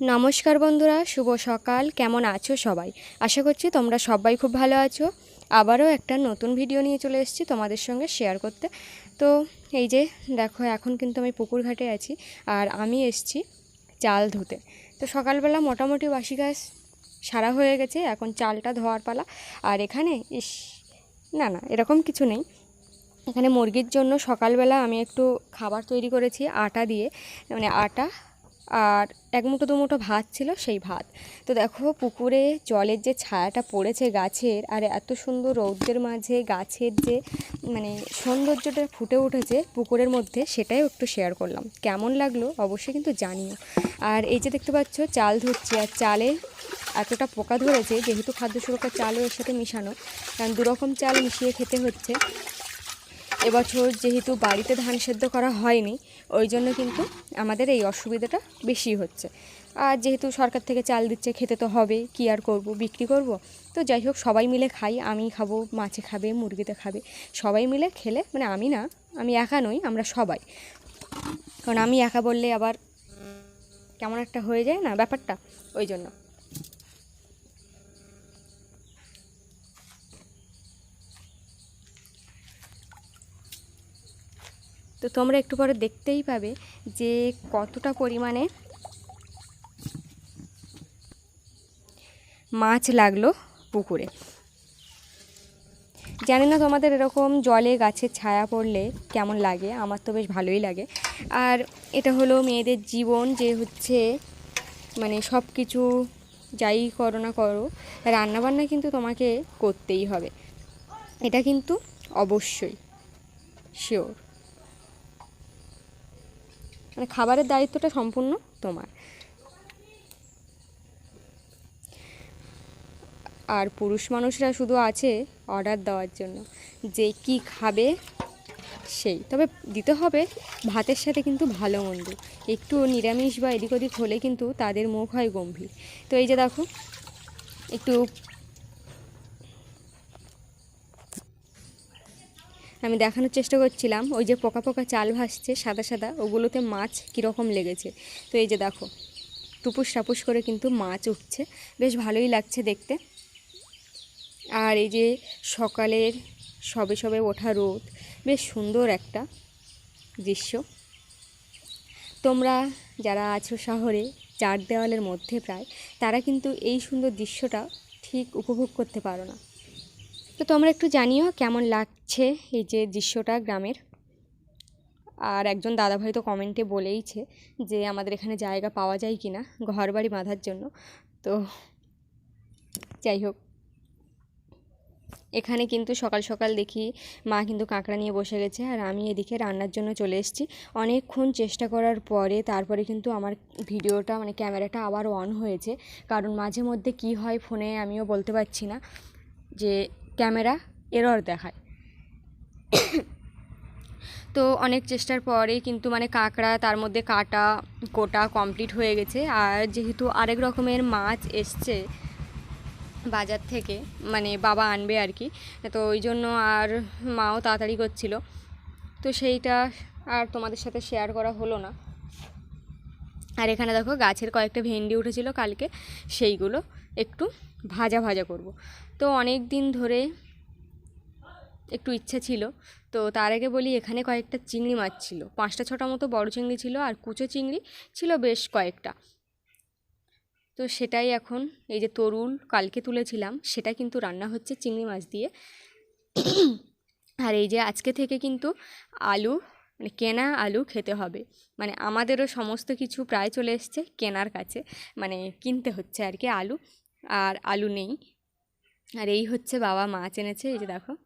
নমস্কার বন্ধুরা, শুভ সকাল। কেমন আছো সবাই? আশা করছি তোমরা সবাই খুব ভালো আছো। আবারও একটা নতুন ভিডিও নিয়ে চলে এসেছি তোমাদের সঙ্গে শেয়ার করতে। তো এই যে, দেখো, এখন কিন্তু আমি পুকুর ঘাটে আছি আর আমি এসছি চাল ধুতে। তো সকালবেলা মোটামুটি বাসি গাছ সারা হয়ে গেছে, এখন চালটা ধোয়ার পালা। আর এখানে, ইস, না না, এরকম কিছু নেই। এখানে মুরগির জন্য সকালবেলা আমি একটু খাবার তৈরি করেছি, আটা দিয়ে। মানে আটা আর এক মুঠো, দু মুঠো ভাত ছিল সেই ভাত। তো দেখো পুকুরে জলের যে ছায়াটা পড়েছে গাছের আর এত সুন্দর রৌদ্রের মাঝে গাছের যে মানে সৌন্দর্যটা ফুটে উঠেছে পুকুরের মধ্যে সেটাই একটু শেয়ার করলাম। কেমন লাগল অবশ্যই কিন্তু জানিও। আর এই যে দেখতে পাচ্ছ চাল ধুচ্ছি আর চালে এতটা পোকা ধরেছে যেহেতু খাদ্য সুরক্ষার চালও এর সাথে মিশানো, কারণ দুরকম চাল মিশিয়ে খেতে হচ্ছে। এবছর যেহেতু বাড়িতে ধান সেদ্ধ করা হয়নি, ওই জন্য কিন্তু আমাদের এই অসুবিধাটা বেশি হচ্ছে। আর যেহেতু সরকার থেকে চাল দিচ্ছে, খেতে তো হবে, কি আর করব, বিক্রি করব? তো যাই হোক, সবাই মিলে খাই, আমি খাব, মাছে খাবে, মুরগিতে খাবে, সবাই মিলে খেলে মানে আমি না, আমি একা নই, আমরা সবাই। কারণ আমি একা বললে আবার কেমন একটা হয়ে যায় না ব্যাপারটা, ওই জন্য। তো তোমরা একটু পরে দেখতেই পাবে যে কতটা পরিমাণে মাছ লাগল পুকুরে। জানি না তোমাদের এরকম জলে গাছের ছায়া পড়লে কেমন লাগে, আমার তো বেশ ভালোই লাগে। আর এটা হলো মেয়েদের জীবন, যে হচ্ছে মানে সব কিছু যাই করো না করো, রান্নাবান্না কিন্তু তোমাকে করতেই হবে। এটা কিন্তু অবশ্যই শিওর মানে খাবারের দায়িত্বটা সম্পূর্ণ তোমার। আর পুরুষ মানুষরা শুধু আছে অর্ডার দেওয়ার জন্য। যে কি খাবে সেই। তবে দিতে হবে ভাতের সাথে কিন্তু ভালো মন্দ। একটু নিরামিষ বা এদিক ওদিক হলে কিন্তু তাদের মুখ হয় গম্ভীর। তো এই যে দেখো, একটু আমি দেখানোর চেষ্টা করছিলাম, ওই যে পোকা পোকা চাল ভাসছে সাদা সাদা, ওগুলোতে মাছ কীরকম লেগেছে। তো এই যে দেখো, টুপুস টাপুস করে কিন্তু মাছ উঠছে, বেশ ভালোই লাগছে দেখতে। আর এই যে সকালের সবে সবে ওঠা রোদ, বেশ সুন্দর একটা দৃশ্য। তোমরা যারা আছো শহরে, চার দেওয়ালের মধ্যে প্রায়, তারা কিন্তু এই সুন্দর দৃশ্যটা ঠিক উপভোগ করতে পারো না। তো তোমরা একটু জানিও কেমন লাগছে এই যে দৃশ্যটা গ্রামের? আর একজন দাদাভাই তো কমেন্টে বলেইছে যে আমাদের এখানে জায়গা পাওয়া যায় কি না ঘর বাড়ি বাঁধার জন্য। তো যাই হোক। এখানে কিন্তু সকাল সকাল দেখি মা কিন্তু কাঁকড়া নিয়ে বসে গেছে আর আমি এদিকে রান্নার জন্য চলে এসেছি। অনেকক্ষণ চেষ্টা করার পরে তারপরে কিন্তু আমার ভিডিওটা মানে ক্যামেরাটা আবার অন হয়েছে। কারণ মাঝে মধ্যে কি হয় ফোনে আমিও বলতে পারছি না যে ক্যামেরা এরর দেখায়। তো অনেক চেষ্টার পরে কিন্তু মানে কাঁকড়া, তার মধ্যে কাটা কোটা কমপ্লিট হয়ে গেছে। আর যেহেতু আরেক রকমের মাছ এসছে বাজার থেকে মানে বাবা আনবে আর কি, তো ওই জন্য আর মাও তাড়াতাড়ি করছিল। তো সেইটা আর তোমাদের সাথে শেয়ার করা হলো না। আর এখানে দেখো গাছের কয়েকটা ভেন্ডি উঠেছিল কালকে, সেইগুলো একটু ভাজা ভাজা করব। তো অনেক দিন ধরে একটু ইচ্ছা ছিল, তো তার আগে বলি এখানে কয়েকটা চিংড়ি মাছ ছিল। পাঁচটা ছটা মতো বড় চিংড়ি ছিল আর কুচো চিংড়ি ছিল বেশ কয়েকটা। তো সেটাই এখন এই যে তরুল কালকে তুলেছিলাম, সেটা কিন্তু রান্না হচ্ছে চিংড়ি মাছ দিয়ে। আর এই যে আজকে থেকে কিন্তু আলু মানে কেনা আলু খেতে হবে। মানে আমাদেরও সমস্ত কিছু প্রায় চলে এসছে কেনার কাছে। মানে কিনতে হচ্ছে আর কি আলু, আর আলু নেই। আর এই হচ্ছে বাবা মাছ এনেছে এই যে দেখো।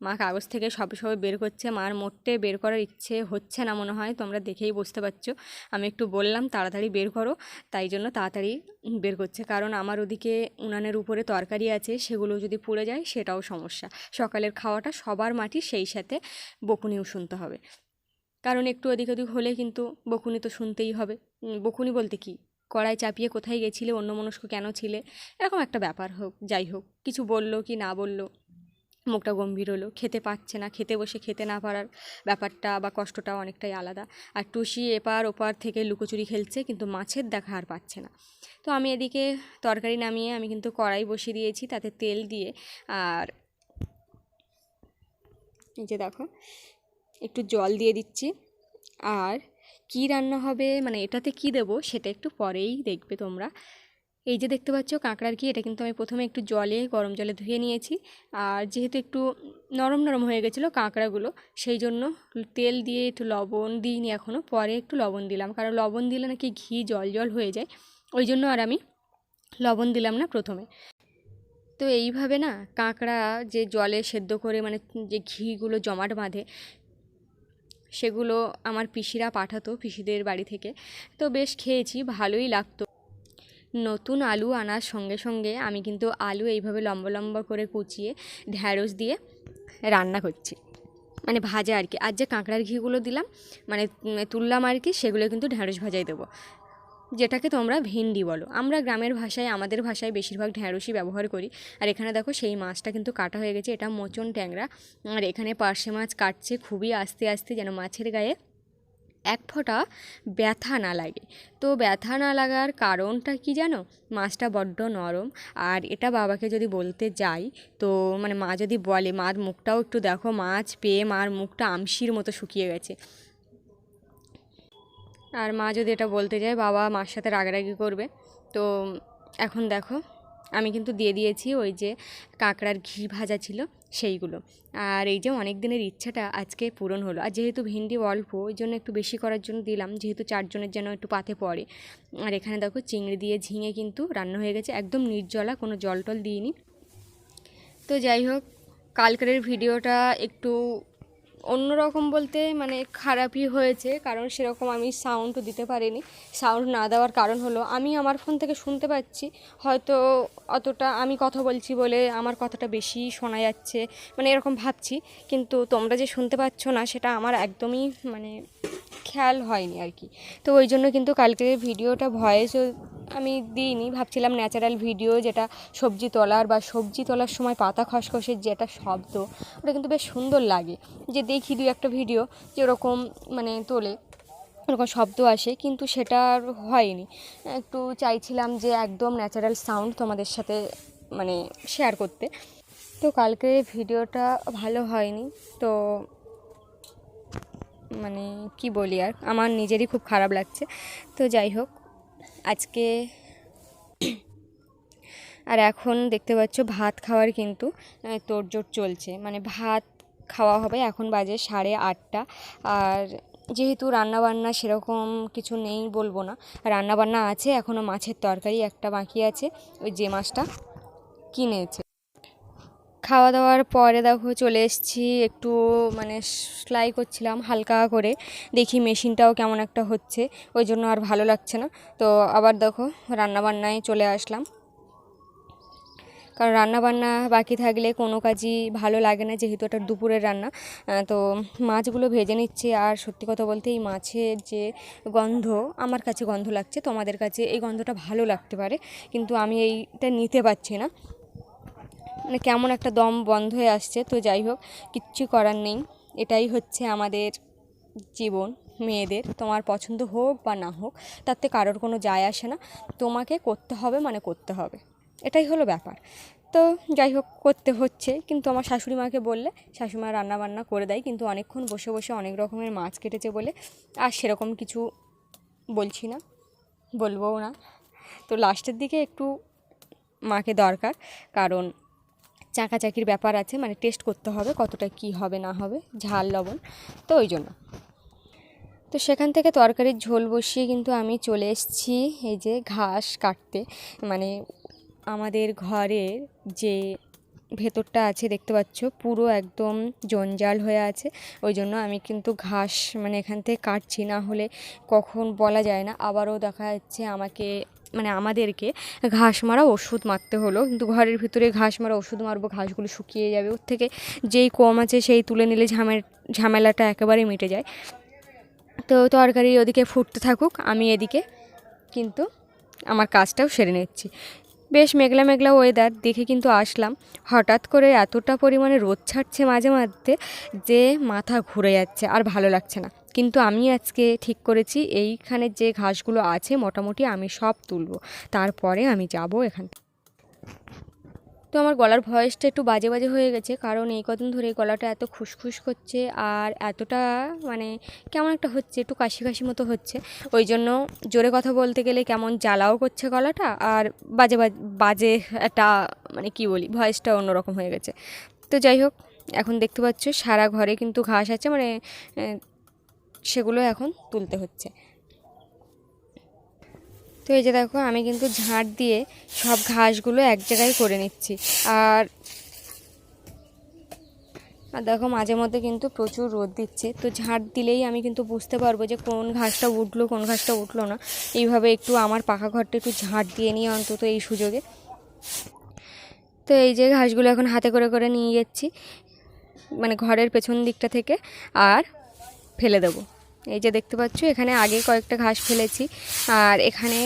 মা কাগজ থেকে সবে সবে বের করছে। মার মোটে বের করার ইচ্ছে হচ্ছে না মনে হয়। তোমরা দেখেই বুঝতে পারছ। আমি একটু বললাম, তাড়াতাড়ি বের করো। তাই জন্য তাড়াতাড়ি বের করছে। কারণ আমার ওদিকে উনানের উপরে তরকারি আছে, সেগুলো যদি পুড়ে যায় সেটাও সমস্যা। সকালের খাওয়াটা সবার মাটি সেই সাথে বকুনিও শুনতে হবে। কারণ একটু ওদিক ওদিক হলে কিন্তু বকুনি তো শুনতেই হবে। বকুনি বলতে কি? কড়াই চাপিয়ে কোথায় গেছিলে? অন্য মনস্ক কেন ছিলে? এরকম একটা ব্যাপার হোক, যাই হোক। কিছু বলল কি না বলল? মুখটা গম্ভীর হলো। খেতে পাচ্ছে না, খেতে বসে খেতে না পারার ব্যাপারটা বা কষ্টটা অনেকটাই আলাদা। আর টুসি এপার ওপার থেকে লুকোচুরি খেলছে, কিন্তু মাছের দেখা আর পাচ্ছে না। তো আমি এদিকে তরকারি নামিয়ে আমি কিন্তু কড়াই বসিয়ে দিয়েছি, তাতে তেল দিয়ে। আর এই যে দেখো, একটু জল দিয়ে দিচ্ছি। আর কি রান্না হবে মানে এটাতে কি দেবো, সেটা একটু পরেই দেখবে তোমরা। এই যে দেখতে পাচ্ছ কাঁকড়ার ঘি, এটা কিন্তু আমি প্রথমে একটু জলে, গরম জলে ধুয়ে নিয়েছি। আর যেহেতু একটু নরম নরম হয়ে গেছিল কাঁকড়াগুলো, সেই জন্য তেল দিয়ে একটু লবণ দিইনি এখনও পরে একটু লবণ দিলাম, কারণ লবণ দিলে নাকি ঘি জল জল হয়ে যায়। ওই জন্য আর আমি লবণ দিলাম না প্রথমে। তো এইভাবে না কাঁকড়া যে জলে সেদ্ধ করে মানে যে ঘিগুলো জমাট বাঁধে, সেগুলো আমার পিসিরা পাঠাতো পিসিদের বাড়ি থেকে। তো বেশ খেয়েছি, ভালোই লাগতো। নতুন আলু আনার সঙ্গে সঙ্গে আমি কিন্তু আলু এইভাবে লম্বা লম্বা করে কুচিয়ে ঢ্যাঁড়স দিয়ে রান্না করছি। মানে ভাজা আর কি। আর যে কাঁকড়ার ঘিগুলো দিলাম মানে তুললাম আর কি, সেগুলো কিন্তু ঢ্যাঁড়স ভাজাই দেবো। যেটাকে তোমরা ভিন্ডি বলো। আমরা গ্রামের ভাষায়, আমাদের ভাষায় বেশিরভাগ ঢ্যাঁড়সই ব্যবহার করি। আর এখানে দেখো সেই মাছটা কিন্তু কাটা হয়ে গেছে। এটা মোচন ট্যাংরা। আর এখানে পার্শে মাছ কাটছে খুবই আস্তে আস্তে যেন মাছের গায়ে। এক ফোঁটা ব্যথা না লাগে। তো ব্যথা না লাগার কারণটা কি জানো? মাছটা বড্ড নরম। আর এটা বাবাকে যদি বলতে যাই, তো মানে মা যদি বলে, মার মুখটাও একটু দেখো, মাছ পেয়ে মার মুখটা আমশির মতো শুকিয়ে গেছে। আর মা যদি এটা বলতে যায়, বাবা মার সাথে রাগারাগি করবে। তো এখন দেখো, আমি কিন্তু দিয়ে দিয়েছি ওই যে কাঁকড়ার ঘি ভাজা ছিল। সেইগুলো। আর এই যে অনেক দিনের ইচ্ছাটা আজকে পূরণ হলো। আর যেহেতু ভিন্ডি অল্প ওই জন্য একটু বেশি করার জন্য দিলাম, যেহেতু চারজনের যেন একটু পাতে পড়ে। আর এখানে দেখো চিংড়ি দিয়ে ঝিঙে কিন্তু রান্না হয়ে গেছে, একদম নির্জলা, কোনো জল টল দিইনি। তো যাই হোক, কালকের ভিডিওটা একটু অন্যরকম বলতে মানে খারাপই হয়েছে, কারণ সেরকম আমি সাউন্ডও দিতে পারিনি। সাউন্ড না দেওয়ার কারণ হলো, আমি আমার ফোন থেকে শুনতে পাচ্ছি, হয়তো অতটা আমি কথা বলছি বলে আমার কথাটা বেশি শোনা যাচ্ছে মানে এরকম ভাবছি। কিন্তু তোমরা যে শুনতে পাচ্ছ না, সেটা আমার একদমই মানে খেয়াল হয়নি আর কি। তো ওই জন্য কিন্তু কালকের ভিডিওটা ভয়েসও আমি দিইনি, ভাবছিলাম ন্যাচারাল ভিডিও যেটা সবজি তোলার বা সবজি তোলার সময় পাতা খসখসের যেটা শব্দ, ওটা কিন্তু বেশ সুন্দর লাগে। যে দেখি দুই একটা ভিডিও যে ওরকম মানে তোলে, ওরকম শব্দ আসে, কিন্তু সেটা আর হয়নি। একটু চাইছিলাম যে একদম ন্যাচারাল সাউন্ড তোমাদের সাথে মানে শেয়ার করতে। তো কালকে ভিডিওটা ভালো হয়নি, তো মানে কি বলি আর, আমার নিজেরই খুব খারাপ লাগছে। তো যাই হোক আজকে আর এখন দেখতে পাচ্ছ ভাত খাওয়ার কিন্তু তোড়জোড় চলছে। মানে ভাত খাওয়া হবে এখন বাজে সাড়ে আটটা। আর যেহেতু রান্নাবান্না সেরকম কিছু নেই বলব না। রান্নাবান্না আছে এখনও মাছের তরকারি একটা বাকি আছে। ওই যে মাছটা কিনেছে। খাওয়া দাওয়ার পরে দেখো চলে এসেছি, একটু মানে সেলাই করছিলাম হালকা করে, দেখি মেশিনটাও কেমন একটা হচ্ছে, ওই জন্য আর ভালো লাগছে না। তো আবার দেখো রান্নাবান্নায় চলে আসলাম। কারণ রান্নাবান্না বাকি থাকলে কোনো কাজই ভালো লাগে না, যেহেতু এটা দুপুরের রান্না। তো মাছগুলো ভেজে নিচ্ছে, আর সত্যি কথা বলতে এই মাছের যে গন্ধ, আমার কাছে গন্ধ লাগছে, তোমাদের কাছে এই গন্ধটা ভালো লাগতে পারে, কিন্তু আমি এইটা নিতে পারছি না। মানে কেমন একটা দম বন্ধ হয়ে আসছে, তো যাই হোক, কিচ্ছু করার নেই। এটাই হচ্ছে আমাদের জীবন, মেয়েদের। তোমার পছন্দ হোক বা না হোক, তাতে কারোর কোনো যায় আসে না। তোমাকে করতে হবে মানে করতে হবে। এটাই হলো ব্যাপার। তো যাই হোক, করতে হচ্ছে। কিন্তু আমার শাশুড়ি মাকে বললে, শাশুড়ি মা রান্না বান্না করে দেয়, কিন্তু অনেকক্ষণ বসে বসে অনেক রকমের মাছ কেটেছে বলে আর সেরকম কিছু বলছি না, বলবোও না। তো লাস্টের দিকে একটু মাকে দরকার, কারণ চাকাচাকির ব্যাপার আছে মানে টেস্ট করতে হবে কতটা কি হবে, না হবে, ঝাল, লবণ, তো ওই জন্য। তো সেখান থেকে তরকারির ঝোল বসিয়ে কিন্তু আমি চলে এসেছি এই যে ঘাস কাটতে। মানে আমাদের ঘরের যে ভেতরটা আছে দেখতে পাচ্ছ, পুরো একদম জঞ্জাল হয়ে আছে। ওই জন্য আমি কিন্তু ঘাস মানে এখান থেকে কাটছি, না হলে কখন বলা যায় না। আবারও দেখা যাচ্ছে আমাকে মানে আমাদেরকে ঘাস মারা ওষুধ মারতে হলো। কিন্তু ঘরের ভিতরে ঘাস মারা ওষুধ মারবো, ঘাসগুলো শুকিয়ে যাবে। ওর থেকে যেই কম আছে সেই তুলে নিলে ঝামে, ঝামেলাটা একেবারে মিটে যায়। তো তরকারি ওদিকে ফুটতে থাকুক, আমি এদিকে কিন্তু আমার কাজটাও সেরে নিচ্ছি। বেশ মেঘলা মেঘলা ওয়েদার দেখে কিন্তু আসলাম। হঠাৎ করে এতটা পরিমাণে রোদ ছাড়ছে মাঝে মাঝে যে মাথা ঘুরে যাচ্ছে, আর ভালো লাগছে না। কিন্তু আমি আজকে ঠিক করেছি, এইখানে যে ঘাসগুলো আছে মোটামুটি আমি সব তুলব। তারপরে আমি যাব এখান তো আমার গলার ভয়েসটা একটু বাজে বাজে হয়ে গেছে, কারণ এই কদিন ধরে গলাটা এত খুসখুস করছে আর এতটা মানে কেমন একটা হচ্ছে, একটু কাশি কাশি মতো হচ্ছে। ওই জন্য জোরে কথা বলতে গেলে কেমন জ্বালাও করছে গলাটা আর বাজে বাজে একটা মানে কি বলি, ভয়েসটা অন্যরকম হয়ে গেছে। তো যাই হোক, এখন দেখতে পাচ্ছ সারা ঘরে কিন্তু ঘাস আছে মানে সেগুলো এখন তুলতে হচ্ছে। তো এই যে দেখো, আমি কিন্তু ঝাঁট দিয়ে সব ঘাসগুলো এক জায়গায় করে নিচ্ছি। আর আর দেখো, মাঝে মধ্যে কিন্তু প্রচুর রোদ দিচ্ছে। তো ঝাঁট দিলেই আমি কিন্তু বুঝতে পারব যে কোন ঘাসটা উঠল, কোন ঘাসটা উঠল না। এইভাবে একটু আমার পাকা ঘরটা একটু ঝাঁট দিয়ে নিয়ে অন্তত এই সুযোগে। তো এই যে ঘাসগুলো এখন হাতে করে করে নিয়ে যাচ্ছি মানে ঘরের পেছন দিকটা থেকে। আর ফেলে দেবো। এই যে দেখতে পাচ্ছ, এখানে আগে কয়েকটা ঘাস ফেলেছি, আর এখানে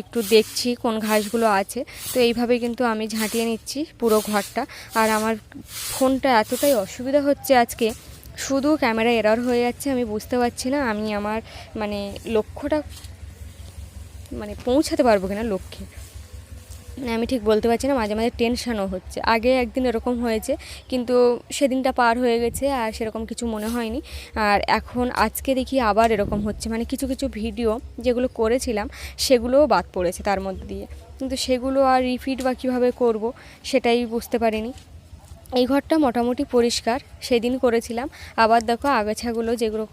একটু দেখছি কোন ঘাসগুলো আছে। তো এইভাবে কিন্তু আমি ঝাঁটিয়ে নিচ্ছি পুরো ঘরটা। আর আমার ফোনটা এতটাই অসুবিধা হচ্ছে আজকে, শুধু ক্যামেরা এরর হয়ে যাচ্ছে, আমি বুঝতে পারছি না আমি আমার মানে লক্ষ্যটা মানে পৌঁছাতে পারব কিনা লক্ষ্যে। আমি ঠিক বলতে পারছি না, মাঝে মাঝে টেনশানও হচ্ছে। আগে একদিন এরকম হয়েছে, কিন্তু সেদিনটা পার হয়ে গেছে আর সেরকম কিছু মনে হয়নি। আর এখন আজকে দেখি আবার এরকম হচ্ছে। মানে কিছু কিছু ভিডিও যেগুলো করেছিলাম, সেগুলোও বাদ পড়েছে তার মধ্যে দিয়ে। কিন্তু সেগুলো আর রিপিট বা কীভাবে করব, সেটাই বুঝতে পারিনি। এই ঘরটা মোটামুটি পরিষ্কার, সেদিন করেছিলাম। আবার দেখো আগাছাগুলো যেগুলো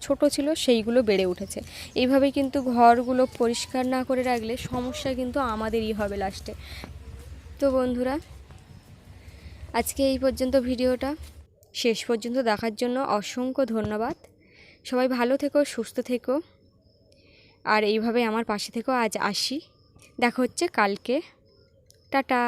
ছোট ছিল সেইগুলো বেড়ে উঠেছে। এইভাবে কিন্তু ঘরগুলো পরিষ্কার না করে রাখলে সমস্যা কিন্তু আমাদেরই হবে লাস্টে। তো বন্ধুরা, আজকে এই পর্যন্ত ভিডিওটা। শেষ পর্যন্ত দেখার জন্য অসংখ্য ধন্যবাদ। সবাই ভালো থেকো, সুস্থ থেকো। আর এইভাবে আমার পাশে থেকো আজ আসি। দেখা হচ্ছে কালকে। টাটা।